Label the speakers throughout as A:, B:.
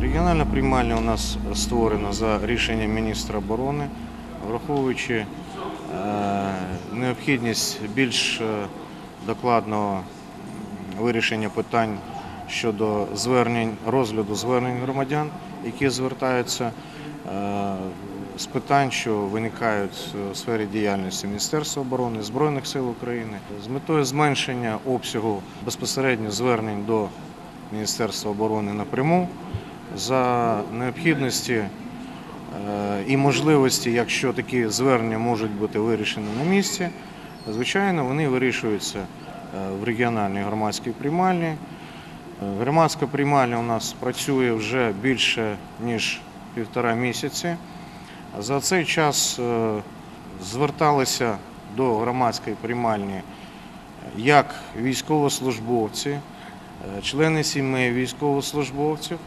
A: Регіональна приймальня у нас створена за рішенням міністра оборони, враховуючи е, необхідність більш е, докладного вирішення питань щодо звернень розгляду звернень громадян, які звертаються е, з питань, що виникають у сфері діяльності Міністерства оборони, Збройних сил України, з метою зменшення обсягу безпосередньо звернень до Міністерства оборони напряму за необхідності е, і можливості, якщо такі звернення можуть бути вирішені на місці, звичайно, вони вирішуються е, в регіональній громадській приймальні. Е, Громадська приймальня у нас працює вже більше ніж півтора місяці. За цей час е, зверталися до громадської приймальні як військовослужбовці, е, члени сімей військовослужбовців,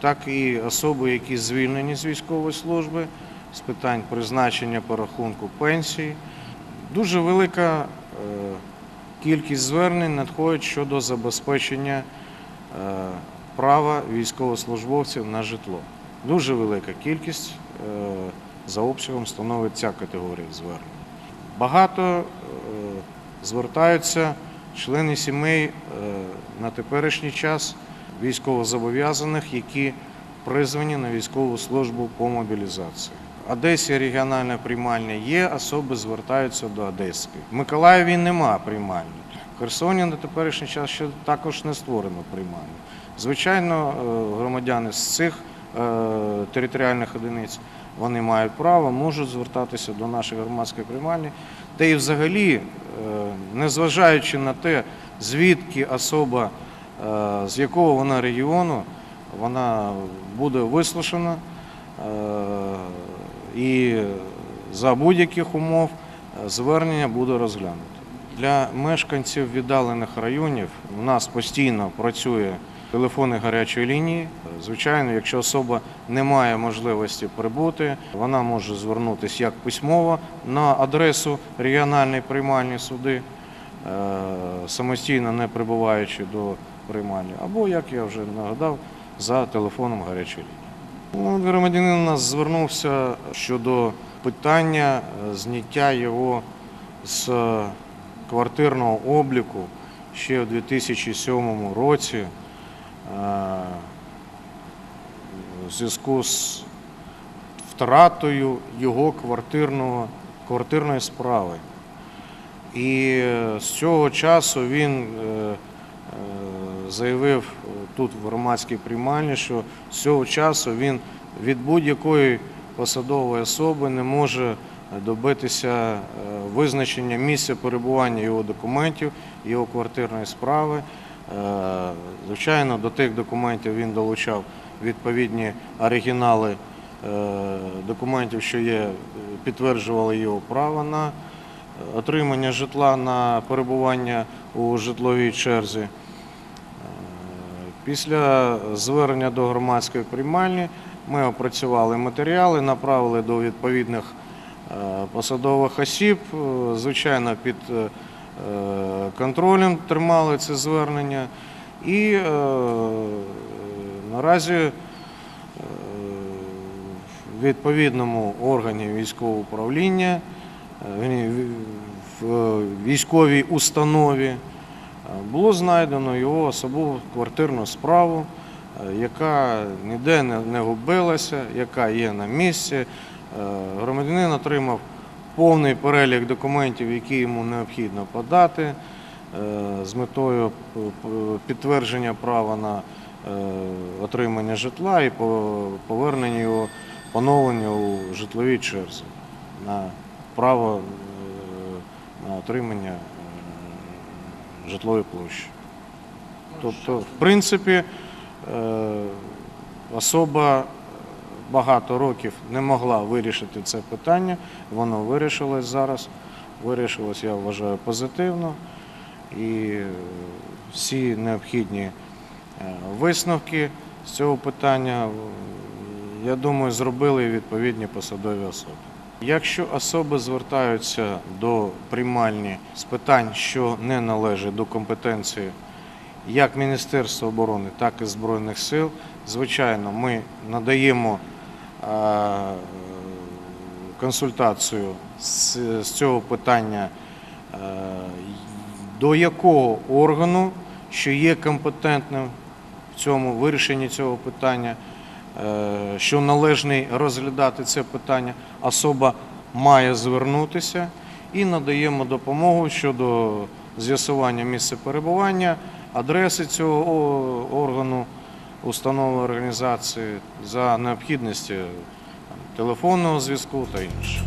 A: так і особи, які звільнені з військової служби з питань призначення порахунку пенсії. Дуже велика е, кількість звернень надходить щодо забезпечення е, права військовослужбовців на житло. Дуже велика кількість е, за обсягом становить ця категорія звернень. Багато е, звертаються члени сімей е, на теперішній час військовозобов'язаних, які призвані на військову службу по мобілізації. Одесі регіональна приймальня є, особи звертаються до Одеської. В Миколаєві нема приймальні. В Херсоні на теперішній час ще також не створено приймальні. Звичайно, е, громадяни з цих територіальних одиниць вони мають право, можуть звертатися до нашої громадської приймальні. Та і взагалі, е, незважаючи на те, звідки особа, е, з якого вона регіону, вона буде вислушана е, і за будь-яких умов звернення буде розглянуто. Для мешканців віддалених районів у нас постійно працює телефони гарячої лінії. Звичайно, якщо особа не має можливості прибути, вона може звернутися як письмово на адресу регіональної приймальні суди, е, самостійно не прибуваючи до приймальні, або, як я вже нагадав, за телефоном гарячої лінії. Ну, громадянин у нас звернувся щодо питання е, зняття його з квартирного обліку ще в 2007 році в зв'язку з втратою його квартирного, квартирної справи. І з цього часу він е, е, заявив тут в громадській приймальні, що з цього часу він від будь-якої посадової особи не може добитися е, визначення місця перебування його документів, його квартирної справи. Е, Звичайно, до тих документів він долучав відповідні оригінали е, документів, що є, е, підтверджували його право на отримання житла на перебування у житловій черзі. Е, Після звернення до громадської приймальні ми опрацювали матеріали, направили до відповідних е, посадових осіб. Е, Звичайно, під е, е, контролем тримали це звернення. І е, наразі е, в відповідному органі військового управління, е, в- військовій установі е, було знайдено його особову квартирну справу, е, яка ніде не губилася, яка є на місці. Е, Громадянин отримав повний перелік документів, які йому необхідно подати е, з метою п- підтвердження права на е, отримання житла і повернення його поновлення у житловій черзі на право е, на отримання е, житлової площі. Тобто, в принципі, е, особа багато років не могла вирішити це питання, воно вирішилось зараз. Вирішилось, я вважаю, позитивно. І е, всі необхідні е, висновки з цього питання, е, я думаю, зробили відповідні посадові особи. Якщо особи звертаються до приймальні з питань, що не належать до компетенції як Міністерства оборони, так і Збройних сил, звичайно, ми надаємо консультацію з, цього питання, е, до якого органу, що є компетентним в цьому вирішенні цього питання, е, що належний розглядати це питання, особа має звернутися і надаємо допомогу щодо з'ясування місця перебування, адреси цього органу, установи організації за необхідності телефонного зв'язку та інше.